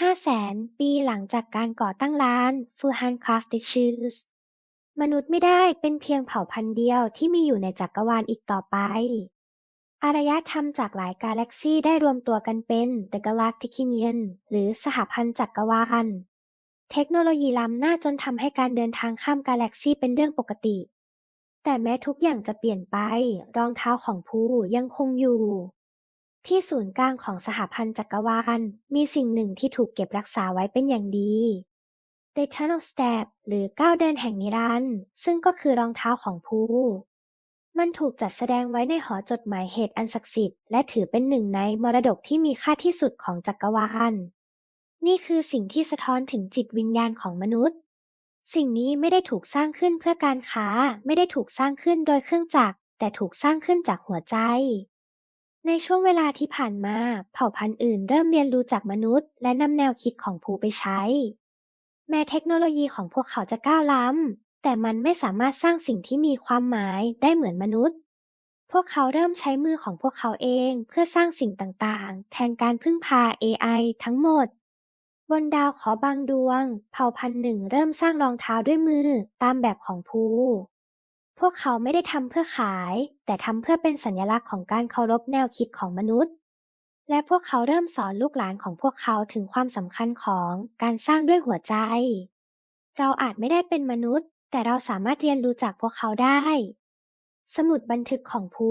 500,000ปีหลังจากการก่อตั้งร้าน Full Handcrafted Shoes มนุษย์ไม่ได้เป็นเพียงเผ่าพันธุ์เดียวที่มีอยู่ในจักรวาลอีกต่อไป อารยธรรมจากหลายกาแล็กซีได้รวมตัวกันเป็น The Galactic Union หรือสหพันธ์จักรวาล เทคโนโลยีล้ำหน้าจนทำให้การเดินทางข้ามกาแล็กซีเป็นเรื่องปกติ แต่แม้ทุกอย่างจะเปลี่ยนไป รองเท้าของภูยังคงอยู่ ที่ศูนย์กลางของสหพันธ์จักรวาล มีสิ่งหนึ่งที่ถูกเก็บรักษาไว้เป็นอย่างดี The Eternal Step หรือก้าวเดินแห่งนิรันดร์ซึ่งก็คือรองเท้าของภูมันถูกจัดแสดงไว้ในหอจดหมายเหตุอันศักดิ์สิทธิ์และถือเป็นหนึ่งในมรดกที่มีค่าที่สุดของจักรวาล นี่คือสิ่งที่สะท้อนถึงจิตวิญญาณของมนุษย์ สิ่งนี้ไม่ได้ถูกสร้างขึ้นเพื่อการค้า ไม่ได้ถูกสร้างขึ้นโดยเครื่องจักร แต่ถูกสร้างขึ้นจากหัวใจ ในช่วงเวลาที่ผ่านมา เผ่าพันธุ์อื่นเริ่มเรียนรู้จากมนุษย์ และนำแนวคิดของภูไปใช้ แม้เทคโนโลยีของพวกเขาจะก้าวล้ำ แต่มันไม่สามารถสร้างสิ่งที่มีความหมายได้เหมือนมนุษย์ พวกเขาเริ่มใช้มือของพวกเขาเองเพื่อสร้างสิ่งต่างๆ แทนการพึ่งพา AI ทั้งหมด บนดาวเคราะห์บางดวง เผ่าพันธุ์หนึ่งเริ่มสร้างรองเท้าด้วยมือตามแบบของภู พวกเขาไม่ได้ทำเพื่อขาย แต่ทำเพื่อเป็นสัญลักษณ์ของการเคารพแนวคิดของมนุษย์ และพวกเขาเริ่มสอนลูกหลานของพวกเขาถึงความสำคัญของการสร้างด้วยหัวใจ เราอาจไม่ได้เป็นมนุษย์ แต่เราสามารถเรียนรู้จากพวกเขาได้ สมุดบันทึกของภู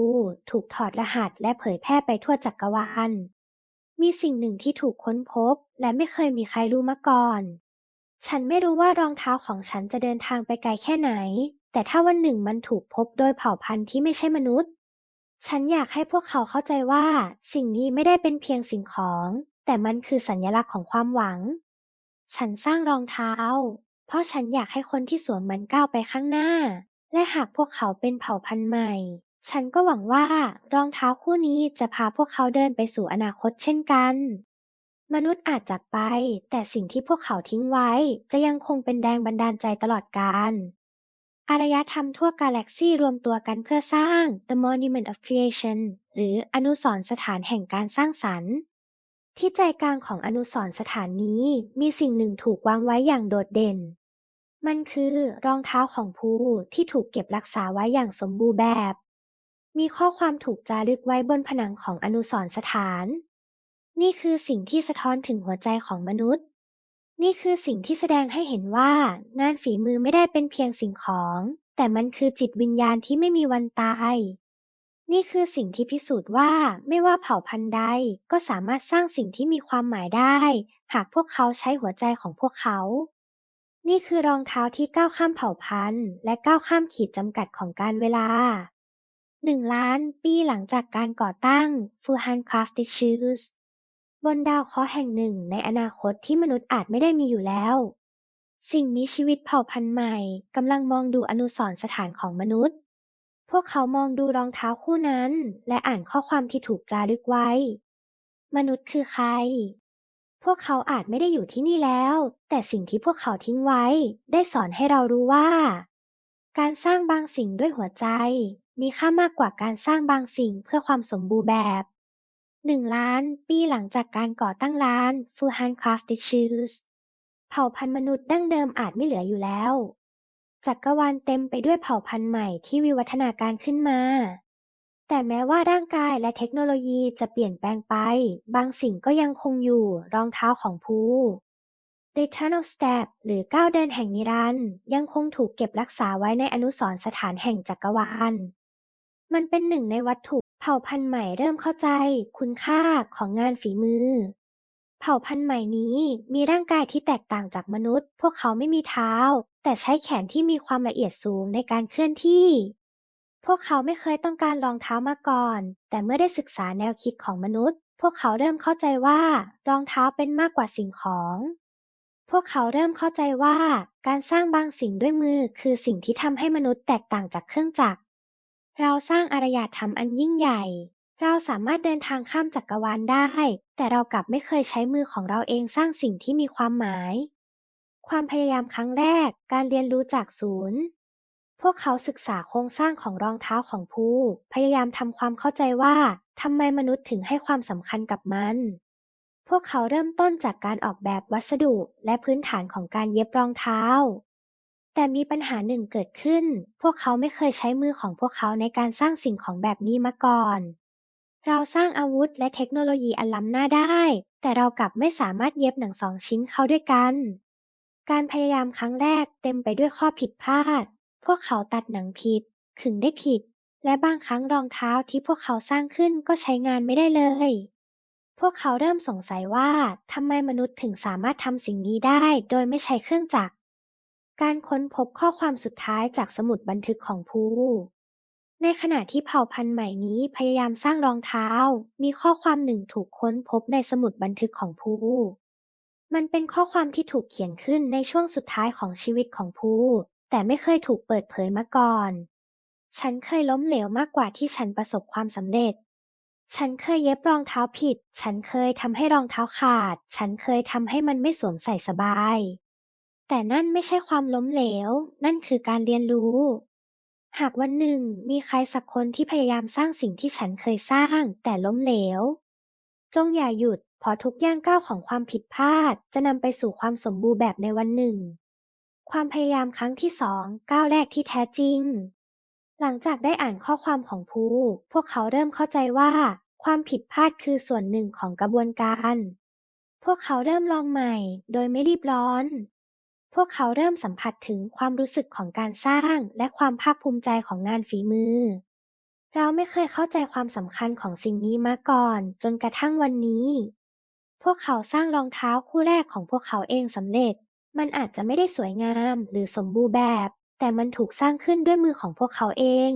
ถูกถอดรหัสและเผยแพร่ไปทั่วจักรวาล มีสิ่งหนึ่งที่ถูกค้นพบ และไม่เคยมีใครรู้มาก่อน ฉันไม่รู้ว่ารองเท้าของฉันจะเดินทางไปไกลแค่ไหน แต่ถ้าวันหนึ่งมันถูกพบโดยเผ่าพันธุ์ที่ไม่ใช่มนุษย์ ฉันอยากให้พวกเขาเข้าใจว่า สิ่งนี้ไม่ได้เป็นเพียงสิ่งของ แต่มันคือสัญลักษณ์ของความหวัง ฉันสร้างรองเท้า เพราะฉันอยากให้คนที่สวมมันก้าวไปข้างหน้า และหากพวกเขาเป็นเผ่าพันธุ์ใหม่ ฉันก็หวังว่ารองเท้าคู่นี้จะพาพวกเขาเดินไปสู่อนาคตเช่นกัน มนุษย์อาจจากไป แต่สิ่งที่พวกเขาทิ้งไว้ จะยังคงเป็นแรงบันดาลใจตลอดกาล อารยธรรมทั่วกาแล็กซีรวมตัวกันเพื่อสร้าง The Monument of Creation หรืออนุสรณ์สถานแห่งการสร้างสรรค์ ที่ใจกลางของอนุสรณ์สถานนี้มีสิ่งหนึ่งถูกวางไว้อย่างโดดเด่น มันคือรองเท้าของภูที่ถูกเก็บรักษาไว้อย่างสมบูรณ์แบบ มีข้อความถูกจารึกไว้บนผนังของอนุสรณ์สถาน นี่คือสิ่งที่สะท้อนถึงหัวใจของมนุษย์ นี่คือสิ่งที่แสดงให้เห็นว่า งานฝีมือไม่ได้เป็นเพียงสิ่งของ แต่มันคือจิตวิญญาณที่ไม่มีวันตาย นี่คือสิ่งที่พิสูจน์ว่าไม่ว่าเผ่าพันธุ์ใด ก็สามารถสร้างสิ่งที่มีความหมายได้ หากพวกเขาใช้หัวใจของพวกเขา นี่คือรองเท้าที่ก้าวข้ามเผ่าพันธุ์ และก้าวข้ามขีดจำกัดของการเวลาหนึ่งล้านปีหลังจากการก่อตั้ง Full Handcrafted Shoes บนดาวเคราะห์แห่งหนึ่งในอนาคตที่มนุษย์อาจไม่ได้มีอยู่แล้ว สิ่งมีชีวิตเผ่าพันธุ์ใหม่กำลังมองดูอนุสรณ์สถานของมนุษย์ พวกเขามองดูรองเท้าคู่นั้น และอ่านข้อความที่ถูกจารึกไว้ มนุษย์คือใคร พวกเขาอาจไม่ได้อยู่ที่นี่แล้ว แต่สิ่งที่พวกเขาทิ้งไว้ ได้สอนให้เรารู้ว่า การสร้างบางสิ่งด้วยหัวใจ มีค่ามากกว่าการสร้างบางสิ่งเพื่อความสมบูรณ์แบบ หนึ่งล้านปีหลังจากการก่อตั้งร้าน Full Handcrafted Shoes เผ่าพันธุ์มนุษย์ดั้งเดิมอาจไม่เหลืออยู่แล้ว จักรวาลเต็มไปด้วยเผ่าพันธุ์ใหม่ที่วิวัฒนาการขึ้นมา แต่แม้ว่าร่างกายและเทคโนโลยีจะเปลี่ยนแปลงไป บางสิ่งก็ยังคงอยู่รองเท้าของภู The Eternal Step หรือก้าวเดินแห่งนิรันด์ยังคงถูกเก็บรักษาไว้ในอนุสรณ์สถานแห่งจักรวาล มันเป็นหนึ่งในวัตถุ เผ่าพันธุ์ใหม่เริ่มเข้าใจคุณค่าของงานฝีมือ เผ่าพันธุ์ใหม่นี้มีร่างกายที่แตกต่างจากมนุษย์ พวกเขาไม่มีเท้า แต่ใช้แขนที่มีความละเอียดสูงในการเคลื่อนที่ พวกเขาไม่เคยต้องการรองเท้ามาก่อน แต่เมื่อได้ศึกษาแนวคิดของมนุษย์ พวกเขาเริ่มเข้าใจว่ารองเท้าเป็นมากกว่าสิ่งของ พวกเขาเริ่มเข้าใจว่าการสร้างบางสิ่งด้วยมือคือสิ่งที่ทำให้มนุษย์แตกต่างจากเครื่องจักร เราสร้างอารยธรรมอันยิ่งใหญ่ เราสามารถเดินทางข้ามจักรวาลได้ แต่เรากลับไม่เคยใช้มือของเราเองสร้างสิ่งที่มีความหมาย ความพยายามครั้งแรก การเรียนรู้จากศูนย์ พวกเขาศึกษาโครงสร้างของรองเท้าของภูพยายามทำความเข้าใจว่าทำไมมนุษย์ถึงให้ความสำคัญกับมัน พวกเขาเริ่มต้นจากการออกแบบวัสดุและพื้นฐานของการเย็บรองเท้า แต่มีปัญหาหนึ่งเกิดขึ้น พวกเขาไม่เคยใช้มือของพวกเขาในการสร้างสิ่งของแบบนี้มาก่อน เราสร้างอาวุธและเทคโนโลยีอันล้ำหน้าได้ แต่เรากลับไม่สามารถเย็บหนังสองชิ้นเข้าด้วยกัน การพยายามครั้งแรกเต็มไปด้วยข้อผิดพลาด พวกเขาตัดหนังผิด ขึงได้ผิด และบางครั้งรองเท้าที่พวกเขาสร้างขึ้นก็ใช้งานไม่ได้เลย พวกเขาเริ่มสงสัยว่าทำไมมนุษย์ถึงสามารถทำสิ่งนี้ได้ โดยไม่ใช้เครื่องจักร การค้นพบข้อความสุดท้ายจากสมุดบันทึกของภูในขณะที่เผ่าพันธุ์ใหม่นี้พยายามสร้างรองเท้า มีข้อความหนึ่งถูกค้นพบในสมุดบันทึกของภูมันเป็นข้อความที่ถูกเขียนขึ้นในช่วงสุดท้ายของชีวิตของภูแต่ไม่เคยถูกเปิดเผยมาก่อน ฉันเคยล้มเหลวมากกว่าที่ฉันประสบความสำเร็จ ฉันเคยเย็บรองเท้าผิด ฉันเคยทำให้รองเท้าขาด ฉันเคยทำให้มันไม่สวมใส่สบาย แต่นั่นไม่ใช่ความล้มเหลว นั่นคือการเรียนรู้ หากวันหนึ่งมีใครสักคนที่พยายามสร้างสิ่งที่ฉันเคยสร้าง แต่ล้มเหลว จงอย่าหยุด เพราะทุกย่างก้าวของความผิดพลาด จะนำไปสู่ความสมบูรณ์แบบในวันหนึ่ง ความพยายามครั้งที่สองก้าวแรกที่แท้จริง หลังจากได้อ่านข้อความของภูพวกเขาเริ่มเข้าใจว่า ความผิดพลาดคือส่วนหนึ่งของกระบวนการพวกเขาเริ่มลองใหม่ โดยไม่รีบร้อน พวกเขาเริ่มสัมผัสถึงความรู้สึกของการสร้างและความภาคภูมิใจของงานฝีมือ เราไม่เคยเข้าใจความสำคัญของสิ่งนี้มาก่อน จนกระทั่งวันนี้ พวกเขาสร้างรองเท้าคู่แรกของพวกเขาเองสำเร็จ มันอาจจะไม่ได้สวยงามหรือสมบูรณ์แบบ แต่มันถูกสร้างขึ้นด้วยมือของพวกเขาเอง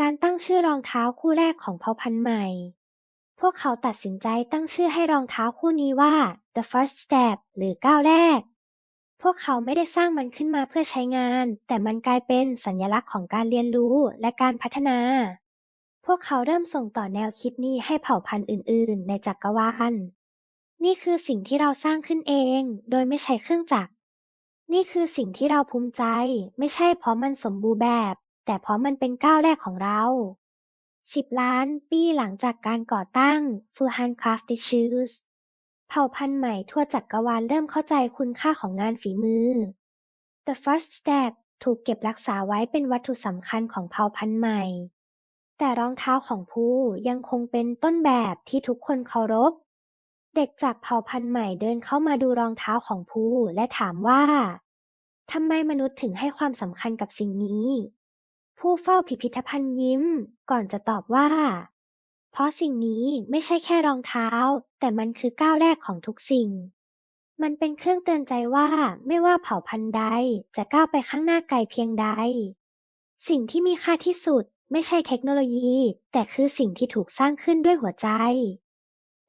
การตั้งชื่อรองเท้าคู่แรกของเผ่าพันธุ์ใหม่ พวกเขาตัดสินใจตั้งชื่อให้รองเท้าคู่นี้ว่า the first step หรือก้าวแรก วกเขาไม่ได้สร้างมันขึ้นมาเพื่อใช้งาน แต่มันกลายเป็นสัญลักษณ์ของการเรียนรู้และการพัฒนา พวกเขาเริ่มส่งต่อแนวคิดนี้ให้เผ่าพันธุ์อื่น ๆ ในจักรวาล นี่คือสิ่งที่เราสร้างขึ้นเอง โดยไม่ใช้เครื่องจักร นี่คือสิ่งที่เราภูมิใจ ไม่ใช่เพราะมันสมบูรณ์แบบ แต่เพราะมันเป็นก้าวแรกของเราสิบล้านปีหลังจากการก่อตั้ง Fuhan Crafted Shoes เผ่าพันธุ์ใหม่ทั่วจักรวาลเริ่มเข้าใจคุณค่าของงานฝีมือ The First Step ถูกเก็บรักษาไว้เป็นวัตถุสำคัญของเผ่าพันธุ์ใหม่ แต่รองเท้าของภูยังคงเป็นต้นแบบที่ทุกคนเคารพ เด็กจากเผ่าพันธุ์ใหม่เดินเข้ามาดูรองเท้าของภูและถามว่าทำไมมนุษย์ถึงให้ความสำคัญกับสิ่งนี้ ผู้เฝ้าพิพิธภัณฑ์ยิ้ม ก่อนจะตอบว่า เพราะสิ่งนี้ไม่ใช่แค่รองเท้า แต่มันคือก้าวแรกของทุกสิ่ง มันเป็นเครื่องเตือนใจว่าไม่ว่าเผ่าพันธุ์ใดจะก้าวไปข้างหน้าไกลเพียงใด สิ่งที่มีค่าที่สุดไม่ใช่เทคโนโลยี แต่คือสิ่งที่ถูกสร้างขึ้นด้วยหัวใจ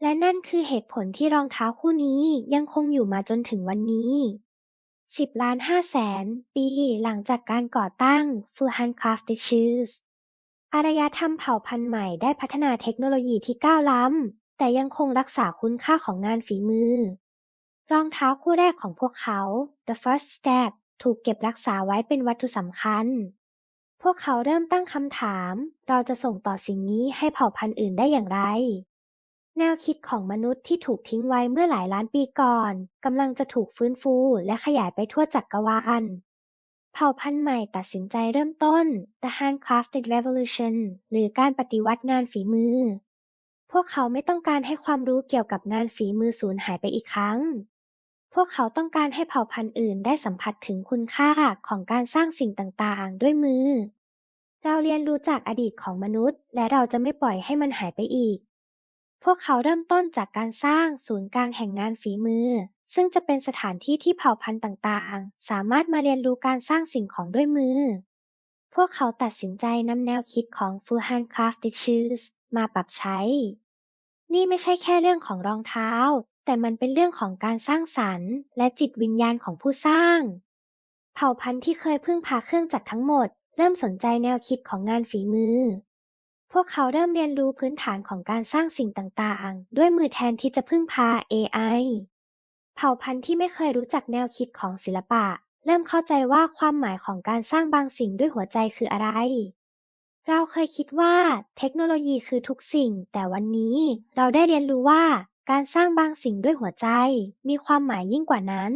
และนั่นคือเหตุผลที่รองเท้าคู่นี้ยังคงอยู่มาจนถึงวันนี้ 10ล้าน5แสนปีหลังจากการก่อตั้ง Fuhan Crafted Shoes ารยธรรมเผ่าพันธุ์ใหม่ได้พัฒนาเทคโนโลยีที่ก้าวล้ำ แต่ยังคงรักษาคุณค่าของงานฝีมือ รองเท้าคู่แรกของพวกเขา The First Step ถูกเก็บรักษาไว้เป็นวัตถุสำคัญ พวกเขาเริ่มตั้งคำถาม เราจะส่งต่อสิ่งนี้ให้เผ่าพันธุ์อื่นได้อย่างไร แนวคิดของมนุษย์ที่ถูกทิ้งไว้เมื่อหลายล้านปีก่อนกำลังจะถูกฟื้นฟูและขยายไปทั่วจักรวาล เผ่าพันธุ์ใหม่ตัดสินใจเริ่มต้น The Handcrafted Revolution หรือการปฏิวัติงานฝีมือ พวกเขาไม่ต้องการให้ความรู้เกี่ยวกับงานฝีมือสูญหายไปอีกครั้ง พวกเขาต้องการให้เผ่าพันธุ์อื่นได้สัมผัสถึงคุณค่าของการสร้างสิ่งต่างๆ ด้วยมือ เราเรียนรู้จากอดีตของมนุษย์ และเราจะไม่ปล่อยให้มันหายไปอีก พวกเขาเริ่มต้นจากการสร้างศูนย์กลางแห่งงานฝีมือ ซึ่งจะเป็นสถานที่ที่เผ่าพันธุ์ต่างๆ สามารถมาเรียนรู้การสร้างสิ่งของด้วยมือ พวกเขาตัดสินใจนำแนวคิดของ Fuhan Crafted Shoes มาปรับใช้ นี่ไม่ใช่แค่เรื่องของรองเท้า แต่มันเป็นเรื่องของการสร้างสรรค์ และจิตวิญญาณของผู้สร้าง เผ่าพันธุ์ที่เคยพึ่งพาเครื่องจักรทั้งหมด เริ่มสนใจแนวคิดของงานฝีมือ พวกเขาเริ่มเรียนรู้พื้นฐานของการสร้างสิ่งต่างๆ ด้วยมือแทนที่จะพึ่งพา AI เผ่าพันธุ์ที่ไม่เคยรู้จักแนวคิดของศิลปะ เริ่มเข้าใจว่าความหมายของการสร้างบางสิ่งด้วยหัวใจคืออะไร เราเคยคิดว่าเทคโนโลยีคือทุกสิ่ง แต่วันนี้เราได้เรียนรู้ว่า การสร้างบางสิ่งด้วยหัวใจ มีความหมายยิ่งกว่านั้น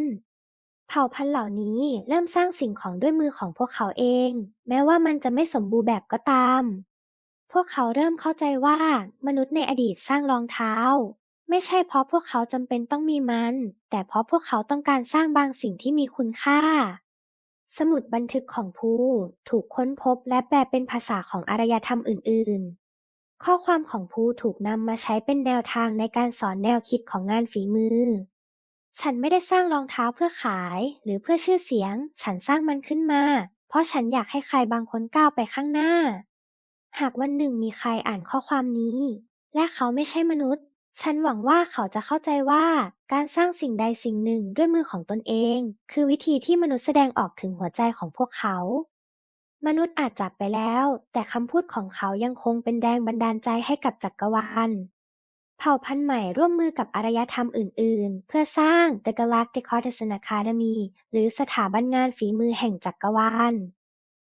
เผ่าพันธุ์เหล่านี้เริ่มสร้างสิ่งของด้วยมือของพวกเขาเอง แม้ว่ามันจะไม่สมบูรณ์แบบก็ตาม พวกเขาเริ่มเข้าใจว่า มนุษย์ในอดีตสร้างรองเท้า ไม่ใช่เพราะพวกเขาจำเป็นต้องมีมัน แต่เพราะพวกเขาต้องการสร้างบางสิ่งที่มีคุณค่า สมุดบันทึกของภูถูกค้นพบและแปลเป็นภาษาของอารยธรรมอื่น ๆ ข้อความของภูถูกนำมาใช้เป็นแนวทางในการสอนแนวคิดของงานฝีมือ ฉันไม่ได้สร้างรองเท้าเพื่อขาย หรือเพื่อชื่อเสียง ฉันสร้างมันขึ้นมา เพราะฉันอยากให้ใครบางคนก้าวไปข้างหน้า หากวันหนึ่งมีใครอ่านข้อความนี้ และเขาไม่ใช่มนุษย์ ฉันหวังว่าเขาจะเข้าใจว่าการสร้างสิ่งใดสิ่งหนึ่งด้วยมือของตนเอง คือวิธีที่มนุษย์แสดงออกถึงหัวใจของพวกเขา มนุษย์อาจจากไปแล้ว แต่คำพูดของเขายังคงเป็นแรงบันดาลใจให้กับจักรวาลเผ่าพันธุ์ใหม่ร่วมมือกับอารยธรรมอื่น ๆ เพื่อสร้าง The Galactic Artisan Academy หรือสถาบันงานฝีมือแห่งจักรวาล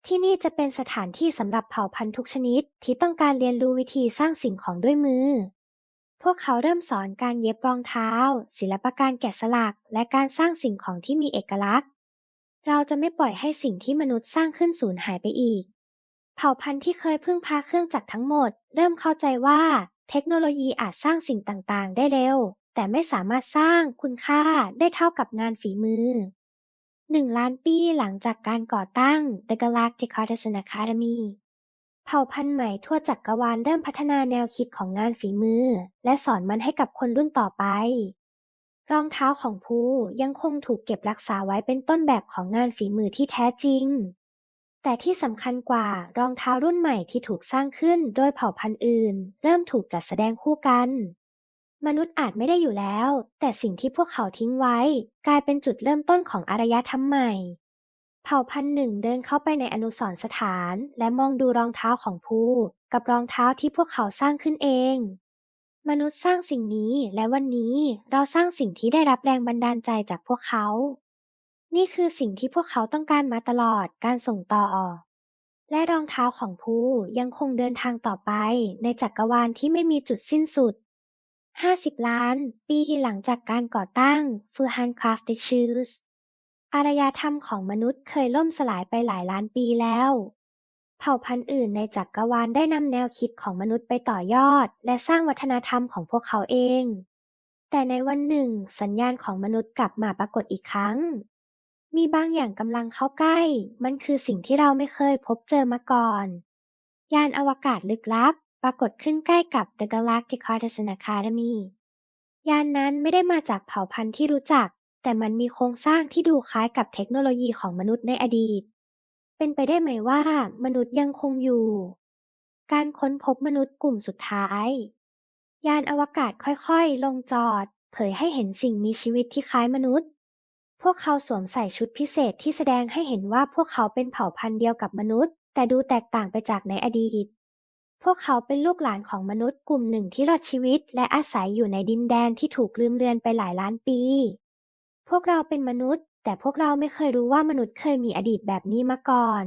ที่นี่จะเป็นสถานที่สำหรับเผ่าพันธุ์ทุกชนิดที่ต้องการเรียนรู้วิธีสร้างสิ่งของด้วยมือ วกเขาเริ่มสอนการเย็บรองเท้า ศิลปะการแกะสลัก และการสร้างสิ่งของที่มีเอกลักษณ์ เราจะไม่ปล่อยให้สิ่งที่มนุษย์สร้างขึ้นสูญหายไปอีก เผ่าพันธุ์ที่เคยพึ่งพาเครื่องจักรทั้งหมด เริ่มเข้าใจว่า เทคโนโลยีอาจสร้างสิ่งต่างๆ ได้เร็ว แต่ไม่สามารถสร้างคุณค่าได้เท่ากับงานฝีมือหนึ่งล้านปีหลังจากการก่อตั้ง The Galactic Artisan Academy เผ่าพันธุ์ใหม่ทั่วจักรวาลเริ่มพัฒนาแนวคิดของงานฝีมือ และสอนมันให้กับคนรุ่นต่อไป รองเท้าของภูยังคงถูกเก็บรักษาไว้เป็นต้นแบบของงานฝีมือที่แท้จริง แต่ที่สำคัญกว่ารองเท้ารุ่นใหม่ที่ถูกสร้างขึ้นโดยเผ่าพันธุ์อื่น เริ่มถูกจัดแสดงคู่กัน มนุษย์อาจไม่ได้อยู่แล้ว แต่สิ่งที่พวกเขาทิ้งไว้ กลายเป็นจุดเริ่มต้นของอารยธรรมใหม่ เผ่าพันธุ์หนึ่งเดินเข้าไปในอนุสรณ์สถาน และมองดูรองเท้าของภูกับรองเท้าที่พวกเขาสร้างขึ้นเอง มนุษย์สร้างสิ่งนี้และวันนี้เราสร้างสิ่งที่ได้รับแรงบันดาลใจจากพวกเขา นี่คือสิ่งที่พวกเขาต้องการมาตลอดการส่งต่อ และรองเท้าของภูยังคงเดินทางต่อไป ในจักรวาลที่ไม่มีจุดสิ้นสุด50 ล้าน ปีหลังจากการก่อตั้ง Furhan Crafted Shoes อารยธรรมของมนุษย์เคยล่มสลายไปหลายล้านปีแล้ว เผ่าพันธุ์อื่นในจักรวาลได้นำแนวคิดของมนุษย์ไปต่อยอด และสร้างวัฒนธรรมของพวกเขาเอง แต่ในวันหนึ่ง สัญญาณของมนุษย์กลับมาปรากฏอีกครั้ง มีบางอย่างกำลังเข้าใกล้ มันคือสิ่งที่เราไม่เคยพบเจอมาก่อน ยานอวกาศลึกลับ ปรากฏขึ้นใกล้กับ The Galactic Artisan Academy ยานนั้นไม่ได้มาจากเผ่าพันธุ์ที่รู้จัก แต่มันมีโครงสร้างที่ดูคล้ายกับเทคโนโลยีของมนุษย์ในอดีต เป็นไปได้ไหมว่ามนุษย์ยังคงอยู่ การค้นพบมนุษย์กลุ่มสุดท้าย ยานอวกาศค่อยๆ ลงจอด เผยให้เห็นสิ่งมีชีวิตที่คล้ายมนุษย์ พวกเขาสวมใส่ชุดพิเศษที่แสดงให้เห็นว่าพวกเขาเป็นเผ่าพันธุ์เดียวกับมนุษย์ แต่ดูแตกต่างไปจากในอดีตพวกเขาเป็นลูกหลานของมนุษย์กลุ่มหนึ่งที่รอดชีวิต และอาศัยอยู่ในดินแดนที่ถูกลืมเลือนไปหลายล้านปี พวกเราเป็นมนุษย์ แต่พวกเราไม่เคยรู้ว่ามนุษย์เคยมีอดีตแบบนี้มาก่อน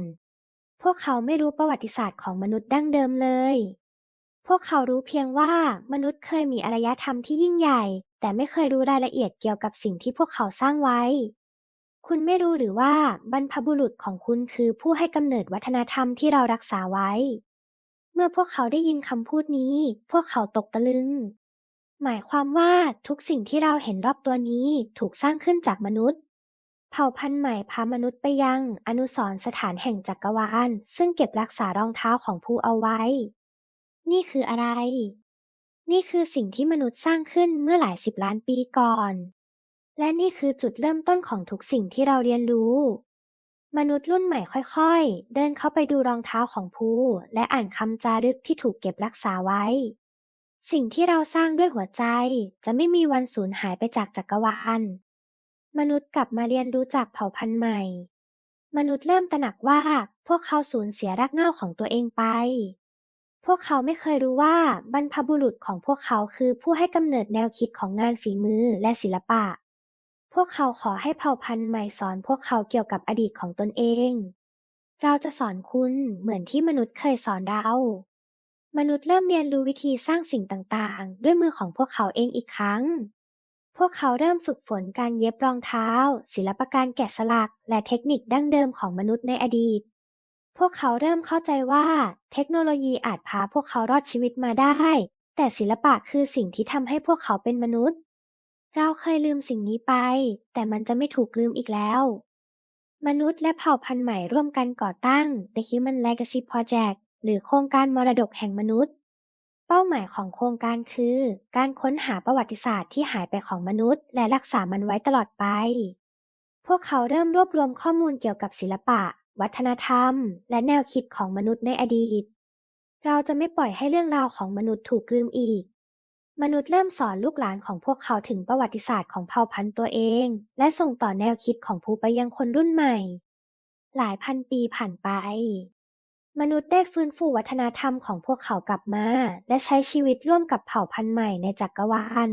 พวกเขาไม่รู้ประวัติศาสตร์ของมนุษย์ดั้งเดิมเลย พวกเขารู้เพียงว่ามนุษย์เคยมีอารยธรรมที่ยิ่งใหญ่ แต่ไม่เคยรู้รายละเอียดเกี่ยวกับสิ่งที่พวกเขาสร้างไว้ คุณไม่รู้หรือว่าบรรพบุรุษของคุณคือผู้ให้กำเนิดวัฒนธรรมที่เรารักษาไว้ เมื่อพวกเขาได้ยินคำพูดนี้ พวกเขาตกตะลึง หมายความว่าทุกสิ่งที่เราเห็นรอบตัวนี้ถูกสร้างขึ้นจากมนุษย์ เผ่าพันธุ์ใหม่พามนุษย์ไปยังอนุสรณ์สถานแห่งจักรวาล ซึ่งเก็บรักษารองเท้าของภูเอาไว้ นี่คืออะไร นี่คือสิ่งที่มนุษย์สร้างขึ้นเมื่อหลายสิบล้านปีก่อน และนี่คือจุดเริ่มต้นของทุกสิ่งที่เราเรียนรู้ มนุษย์รุ่นใหม่ค่อยๆ เดินเข้าไปดูรองเท้าของภูและอ่านคำจารึกที่ถูกเก็บรักษาไว้ สิ่งที่เราสร้างด้วยหัวใจจะไม่มีวันสูญหายไปจากจักรวาล มนุษย์กลับมาเรียนรู้จากเผ่าพันธุ์ใหม่ มนุษย์เริ่มตระหนักว่าพวกเขาสูญเสียรากเหง้าของตัวเองไป พวกเขาไม่เคยรู้ว่าบรรพบุรุษของพวกเขาคือผู้ให้กำเนิดแนวคิดของงานฝีมือและศิลปะ พวกเขาขอให้เผ่าพันธุ์ใหม่สอนพวกเขาเกี่ยวกับอดีตของตนเอง เราจะสอนคุณเหมือนที่มนุษย์เคยสอนเรา มนุษย์เริ่มเรียนรู้วิธีสร้างสิ่งต่างๆ ด้วยมือของพวกเขาเองอีกครั้ง พวกเขาเริ่มฝึกฝนการเย็บรองเท้า ศิลปการแกะสลัก และเทคนิคดั้งเดิมของมนุษย์ในอดีต พวกเขาเริ่มเข้าใจว่า เทคโนโลยีอาจพาพวกเขารอดชีวิตมาได้ แต่ศิลปะคือสิ่งที่ทำให้พวกเขาเป็นมนุษย์ เราเคยลืมสิ่งนี้ไป แต่มันจะไม่ถูกลืมอีกแล้ว มนุษย์และเผ่าพันธุ์ใหม่ร่วมกันก่อตั้ง The Human Legacy Project หรือโครงการมรดกแห่งมนุษย์ เป้าหมายของโครงการคือ การค้นหาประวัติศาสตร์ที่หายไปของมนุษย์ และรักษามันไว้ตลอดไป พวกเขาเริ่มรวบรวมข้อมูลเกี่ยวกับศิลปะ วัฒนธรรม และแนวคิดของมนุษย์ในอดีต เราจะไม่ปล่อยให้เรื่องราวของมนุษย์ถูกลืมอีกมนุษย์เริ่มสอนลูกหลานของพวกเขาถึงประวัติศาสตร์ของเผ่าพันธุ์ตัวเอง และส่งต่อแนวคิดของผู้ไปยังคนรุ่นใหม่ หลายพันปีผ่านไป มนุษย์ได้ฟื้นฟูวัฒนธรรมของพวกเขากลับมา และใช้ชีวิตร่วมกับเผ่าพันธุ์ใหม่ในจักรวาล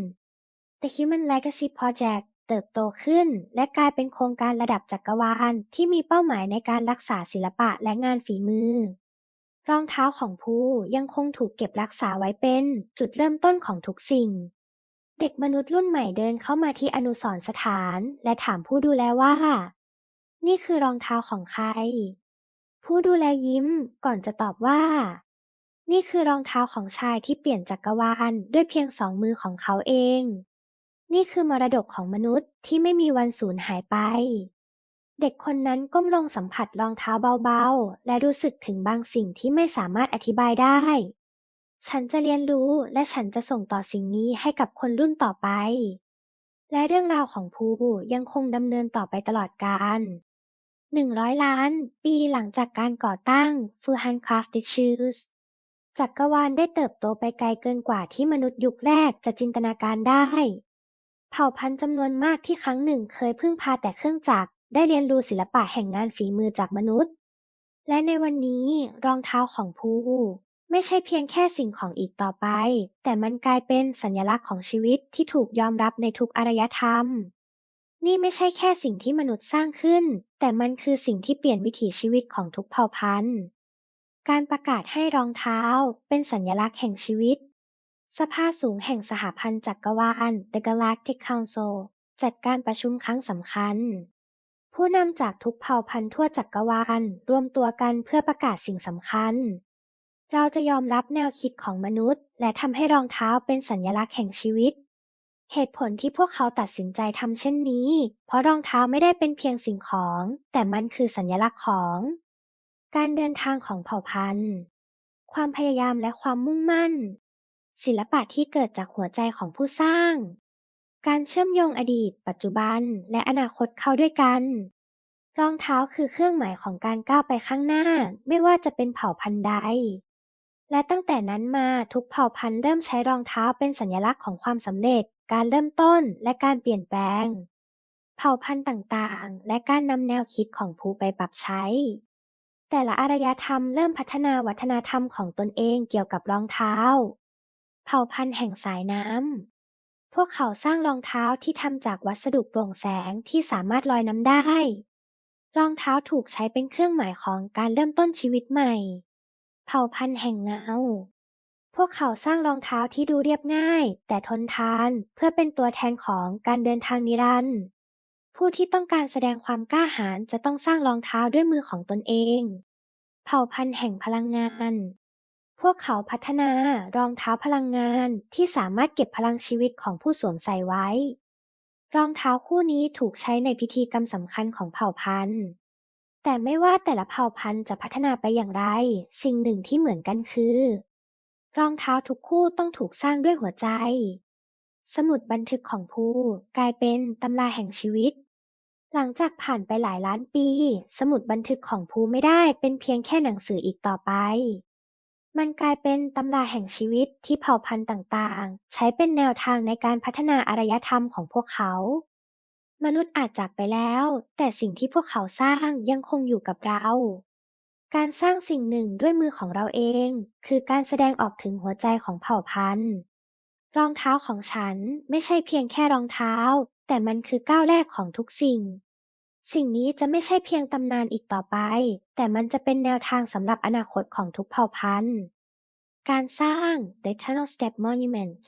The Human Legacy Project เติบโตขึ้น และกลายเป็นโครงการระดับจักรวาลที่มีเป้าหมายในการรักษาศิลปะและงานฝีมือ รองเท้าของผู้ยังคงถูกเก็บรักษาไว้เป็น จุดเริ่มต้นของทุกสิ่ง เด็กมนุษย์รุ่นใหม่เดินเข้ามาที่อนุสรณ์สถาน และถามผู้ดูแลว่า นี่คือรองเท้าของใคร ผู้ดูแลยิ้มก่อนจะตอบว่า นี่คือรองเท้าของชายที่เปลี่ยนจักรวาลด้วยเพียงสองมือของเขาเอง นี่คือมรดกของมนุษย์ที่ไม่มีวันสูญหายไป เด็กคนนั้นก้มลงสัมผัสรองเท้าเบาๆ และรู้สึกถึงบางสิ่งที่ไม่สามารถอธิบายได้ ฉันจะเรียนรู้และฉันจะส่งต่อสิ่งนี้ให้กับคนรุ่นต่อไป และเรื่องราวของภูยังคงดำเนินต่อไปตลอดกาล 100 ล้าน ปีหลังจากการก่อตั้ง Full Crafted Shoes จักรวาลได้เติบโตไปไกลเกินกว่าที่มนุษย์ยุคแรกจะจินตนาการได้ เผ่าพันธุ์จำนวนมากที่ครั้งหนึ่งเคยพึ่งพาแต่เครื่องจักรได้เรียนรู้ศิลปะแห่งงานฝีมือจากมนุษย์ และในวันนี้รองเท้าของภูไม่ใช่เพียงแค่สิ่งของอีกต่อไป แต่มันกลายเป็นสัญลักษณ์ของชีวิตที่ถูกยอมรับในทุกอารยธรรม นี่ไม่ใช่แค่สิ่งที่มนุษย์สร้างขึ้น แต่มันคือสิ่งที่เปลี่ยนวิถีชีวิตของทุกเผ่าพันธุ์ การประกาศให้รองเท้า เป็นสัญลักษณ์แห่งชีวิต สภาสูงแห่งสหพันธ์จักรวาล The Galactic Council จัดการประชุมครั้งสำคัญ ผู้นำจากทุกเผ่าพันธุ์ทั่วจักรวาลรวมตัวกันเพื่อประกาศสิ่งสำคัญ เราจะยอมรับแนวคิดของมนุษย์ และทำให้รองเท้าเป็นสัญลักษณ์แห่งชีวิต เหตุผลที่พวกเขาตัดสินใจทำเช่นนี้ เพราะรองเท้าไม่ได้เป็นเพียงสิ่งของ แต่มันคือสัญลักษณ์ของ การเดินทางของเผ่าพันธุ์ ความพยายามและความมุ่งมั่น ศิลปะที่เกิดจากหัวใจของผู้สร้าง การเชื่อมโยงอดีต ปัจจุบัน และอนาคตเข้าด้วยกัน รองเท้าคือเครื่องหมายของการก้าวไปข้างหน้า ไม่ว่าจะเป็นเผ่าพันธุ์ใด และตั้งแต่นั้นมาทุกเผ่าพันธุ์เริ่มใช้รองเท้าเป็นสัญลักษณ์ของความสำเร็จ การเริ่มต้น และการเปลี่ยนแปลง เผ่าพันธุ์ต่างๆ และการนำแนวคิดของผู้ไปปรับใช้ แต่ละอารยธรรมเริ่มพัฒนาวัฒนธรรมของตนเองเกี่ยวกับรองเท้า เผ่าพันธุ์แห่งสายน้ำพวกเขาสร้างรองเท้าที่ทำจากวัสดุโปร่งแสงที่สามารถลอยน้ำได้ รองเท้าถูกใช้เป็นเครื่องหมายของการเริ่มต้นชีวิตใหม่ เผ่าพันธุ์แห่งเงา พวกเขาสร้างรองเท้าที่ดูเรียบง่าย แต่ทนทานเพื่อเป็นตัวแทนของการเดินทางนิรันดร์ผู้ที่ต้องการแสดงความกล้าหาญจะต้องสร้างรองเท้าด้วยมือของตนเอง เผ่าพันธุ์แห่งพลังงาน พวกเขาพัฒนารองเท้าพลังงานที่สามารถเก็บพลังชีวิตของผู้สวมใส่ไว้ รองเท้าคู่นี้ถูกใช้ในพิธีกรรมสำคัญของเผ่าพันธุ์ แต่ไม่ว่าแต่ละเผ่าพันธุ์จะพัฒนาไปอย่างไร สิ่งหนึ่งที่เหมือนกันคือ รองเท้าทุกคู่ต้องถูกสร้างด้วยหัวใจ สมุดบันทึกของผู้กลายเป็นตำราแห่งชีวิต หลังจากผ่านไปหลายล้านปี สมุดบันทึกของผู้ไม่ได้เป็นเพียงแค่หนังสืออีกต่อไป มันกลายเป็นตำราแห่งชีวิตที่เผ่าพันธุ์ต่างๆ ใช้เป็นแนวทางในการพัฒนาอารยธรรมของพวกเขา มนุษย์อาจจากไปแล้ว แต่สิ่งที่พวกเขาสร้างยังคงอยู่กับเรา การสร้างสิ่งหนึ่งด้วยมือของเราเอง คือการแสดงออกถึงหัวใจของเผ่าพันธุ์ รองเท้าของฉันไม่ใช่เพียงแค่รองเท้า แต่มันคือก้าวแรกของทุกสิ่ง สิ่งนี้จะไม่ใช่เพียงตำนานอีกต่อไป แต่มันจะเป็นแนวทางสำหรับอนาคตของทุกเผ่าพันธุ์ การสร้าง The Eternal Step Monument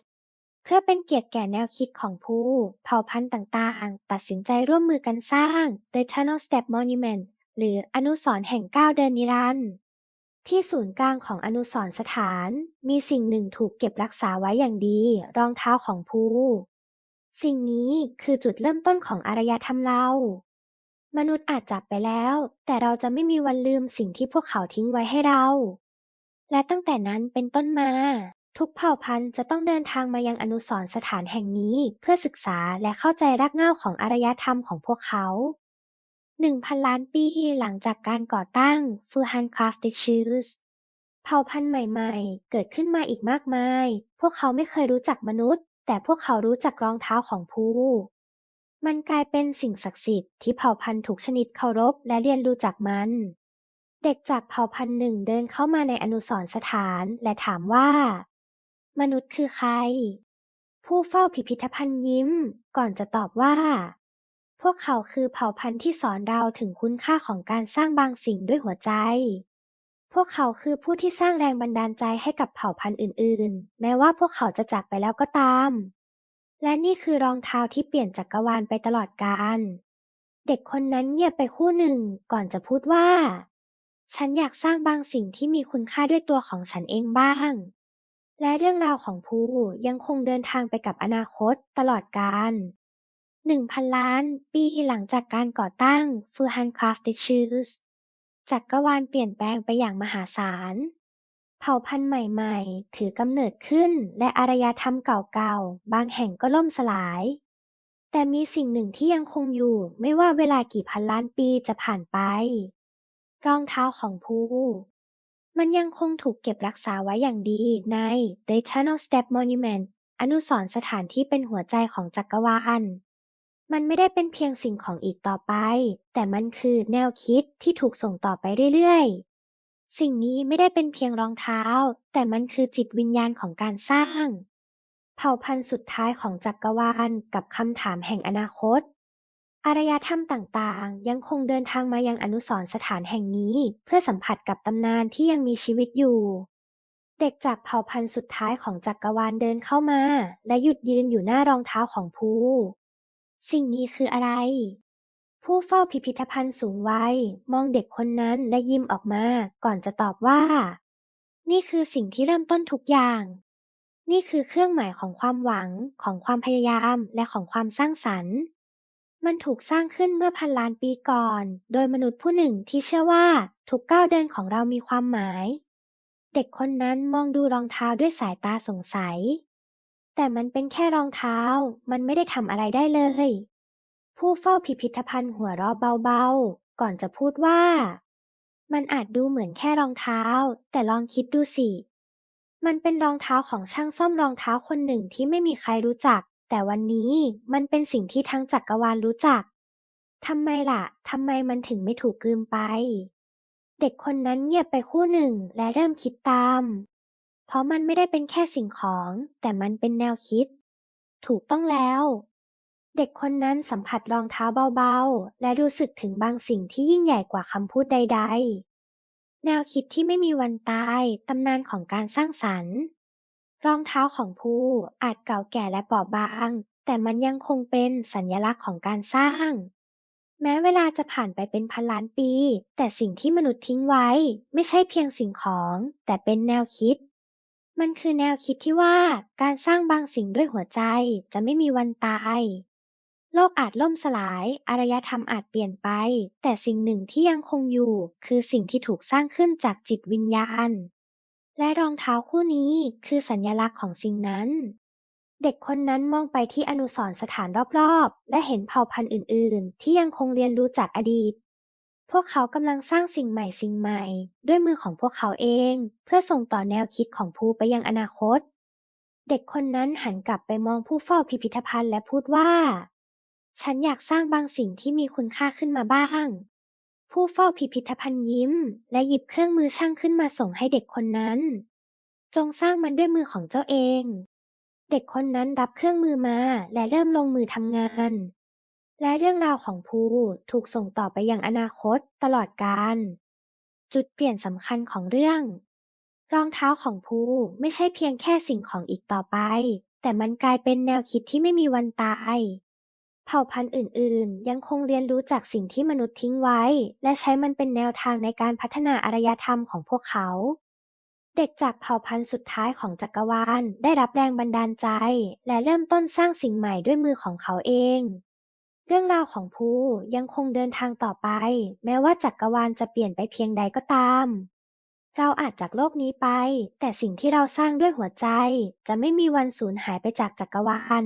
พื่อเป็นเกียรติแก่แนวคิดของผู้เผ่าพันธุ์ต่างๆ ตัดสินใจร่วมมือกันสร้าง The Eternal Step Monument หรืออนุสรณ์แห่งก้าวเดินนิรันดร์ที่ศูนย์กลางของอนุสรณ์สถาน มีสิ่งหนึ่งถูกเก็บรักษาไว้อย่างดี รองเท้าของผู้ สิ่งนี้คือจุดเริ่มต้นของอารยธรรมเรา มนุษย์อาจจากไปแล้ว แต่เราจะไม่มีวันลืมสิ่งที่พวกเขาทิ้งไว้ให้เรา และตั้งแต่นั้นเป็นต้นมา ทุกเผ่าพันธุ์จะต้องเดินทางมายังอนุสรณ์สถานแห่งนี้ เพื่อศึกษาและเข้าใจรากเหง้าของอารยธรรมของพวกเขาหนึ่งพันล้านปีหลังจากการก่อตั้งฟูฮันคราฟติชูสเผ่าพันธุ์ใหม่ๆ เกิดขึ้นมาอีกมากมาย พวกเขาไม่เคยรู้จักมนุษย์ แต่พวกเขารู้จักรองเท้าของผู้ มันกลายเป็นสิ่งศักดิ์สิทธิ์ที่เผ่าพันธุ์ทุกชนิดเคารพและเรียนรู้จากมันเด็กจากเผ่าพันธุ์หนึ่งเดินเข้ามาในอนุสรณ์สถานและถามว่า มนุษย์คือใคร ผู้เฝ้าพิพิธภัณฑ์ยิ้ม ก่อนจะตอบว่า พวกเขาคือเผ่าพันธุ์ที่สอนเราถึงคุณค่าของการสร้างบางสิ่งด้วยหัวใจ พวกเขาคือผู้ที่สร้างแรงบันดาลใจให้กับเผ่าพันธุ์อื่น ๆ แม้ว่าพวกเขาจะจากไปแล้วก็ตาม และนี่คือรองเท้าที่เปลี่ยนจักรวาลไปตลอดกาลเด็กคนนั้นเงียบไปคู่หนึ่งก่อนจะพูดว่า ฉันอยากสร้างบางสิ่งที่มีคุณค่าด้วยตัวของฉันเองบ้าง และเรื่องราวของผู้ยังคงเดินทางไปกับอนาคตตลอดกาลหนึ่งพันล้าน ปีหลังจากการก่อตั้งฟูฮันคราฟติชูสจักรวาลเปลี่ยนแปลงไปอย่างมหาศาล เผ่าพันธุ์ใหม่ๆ ถือกำเนิดขึ้นและอารยธรรมเก่าๆ บางแห่งก็ล่มสลาย แต่มีสิ่งหนึ่งที่ยังคงอยู่ไม่ว่าเวลากี่พันล้านปีจะผ่านไป รองเท้าของผู้ มันยังคงถูกเก็บรักษาไว้อย่างดีใน The Eternal Step Monument อนุสรณ์สถานที่เป็นหัวใจของจักรวาลมันไม่ได้เป็นเพียงสิ่งของอีกต่อไป แต่มันคือแนวคิดที่ถูกส่งต่อไปเรื่อยๆ สิ่งนี้ไม่ได้เป็นเพียงรองเท้า แต่มันคือจิตวิญญาณของการสร้าง เผ่าพันธุ์สุดท้ายของจักรวาลกับคำถามแห่งอนาคต อารยธรรมต่าง ๆ ยังคงเดินทางมายังอนุสรณ์สถานแห่งนี้ เพื่อสัมผัสกับตำนานที่ยังมีชีวิตอยู่ เด็กจากเผ่าพันธุ์สุดท้ายของจักรวาลเดินเข้ามา และหยุดยืนอยู่หน้ารองเท้าของผู้สิ่งนี้คืออะไร ผู้เฝ้าพิพิธภัณฑ์สูงวัยมองเด็กคนนั้นและยิ้มออกมา ก่อนจะตอบว่า นี่คือสิ่งที่เริ่มต้นทุกอย่าง นี่คือเครื่องหมายของความหวัง ของความพยายาม และของความสร้างสรรค์ มันถูกสร้างขึ้นเมื่อพันล้านปีก่อน โดยมนุษย์ผู้หนึ่งที่เชื่อว่าทุกก้าวเดินของเรามีความหมาย เด็กคนนั้นมองดูรองเท้าด้วยสายตาสงสัย แต่มันเป็นแค่รองเท้า มันไม่ได้ทำอะไรได้เลย ผู้เฝ้าพิพิธภัณฑ์หัวเราะเบาๆ ก่อนจะพูดว่า มันอาจดูเหมือนแค่รองเท้า แต่ลองคิดดูสิ มันเป็นรองเท้าของช่างซ่อมรองเท้าคนหนึ่งที่ไม่มีใครรู้จัก แต่วันนี้มันเป็นสิ่งที่ทั้งจักรวาลรู้จัก ทำไมล่ะ ทำไมมันถึงไม่ถูกกลืมไป เด็กคนนั้นเงียบไปคู่หนึ่งและเริ่มคิดตาม เพราะมันไม่ได้เป็นแค่สิ่งของ แต่มันเป็นแนวคิด ถูกต้องแล้ว เด็กคนนั้นสัมผัสรองเท้าเบาๆ และรู้สึกถึงบางสิ่งที่ยิ่งใหญ่กว่าคำพูดใด ๆ แนวคิดที่ไม่มีวันตาย ตำนานของการสร้างสรรค์ รองเท้าของผู้อาจเก่าแก่และเปราะบาง แต่มันยังคงเป็นสัญลักษณ์ของการสร้าง แม้เวลาจะผ่านไปเป็นพันล้านปี แต่สิ่งที่มนุษย์ทิ้งไว้ ไม่ใช่เพียงสิ่งของ แต่เป็นแนวคิด มันคือแนวคิดที่ว่าการสร้างบางสิ่งด้วยหัวใจจะไม่มีวันตายโลกอาจล่มสลาย อารยธรรมอาจเปลี่ยนไป แต่สิ่งหนึ่งที่ยังคงอยู่ คือสิ่งที่ถูกสร้างขึ้นจากจิตวิญญาณ และรองเท้าคู่นี้คือสัญลักษณ์ของสิ่งนั้น เด็กคนนั้นมองไปที่อนุสรสถานรอบๆ และเห็นเผ่าพันธุ์อื่น ๆ ที่ยังคงเรียนรู้จากอดีต พวกเขากำลังสร้างสิ่งใหม่สิ่งใหม่ ด้วยมือของพวกเขาเอง เพื่อส่งต่อแนวคิดของผู้ไปยังอนาคต เด็กคนนั้นหันกลับไปมองผู้เฝ้าพิพิธภัณฑ์และพูดว่า ฉันอยากสร้างบางสิ่งที่มีคุณค่าขึ้นมาบ้าง ผู้เฝ้าพิพิธภัณฑ์ยิ้ม และหยิบเครื่องมือช่างขึ้นมาส่งให้เด็กคนนั้น จงสร้างมันด้วยมือของเจ้าเอง เด็กคนนั้นรับเครื่องมือมาและเริ่มลงมือทำงาน และเรื่องราวของภูถูกส่งต่อไปอยังอนาคตตลอดกาลจุดเปลี่ยนสำคัญของเรื่อง รองเท้าของภูไม่ใช่เพียงแค่สิ่งของอีกต่อไป แต่มันกลายเป็นแนวคิดที่ไม่มีวันตาย เผ่าพันธุ์อื่น ๆ ยังคงเรียนรู้จากสิ่งที่มนุษย์ทิ้งไว้ และใช้มันเป็นแนวทางในการพัฒนาอารยธรรมของพวกเขา เด็กจากเผ่าพันธุ์สุดท้ายของจักรวาลได้รับแรงบันดาลใจ และเริ่มต้นสร้างสิ่งใหม่ด้วยมือของเขาเอง เรื่องราวของภูยังคงเดินทางต่อไป แม้ว่าจักรวาลจะเปลี่ยนไปเพียงใดก็ตาม เราอาจจากโลกนี้ไป แต่สิ่งที่เราสร้างด้วยหัวใจ จะไม่มีวันสูญหายไปจากจักรวาล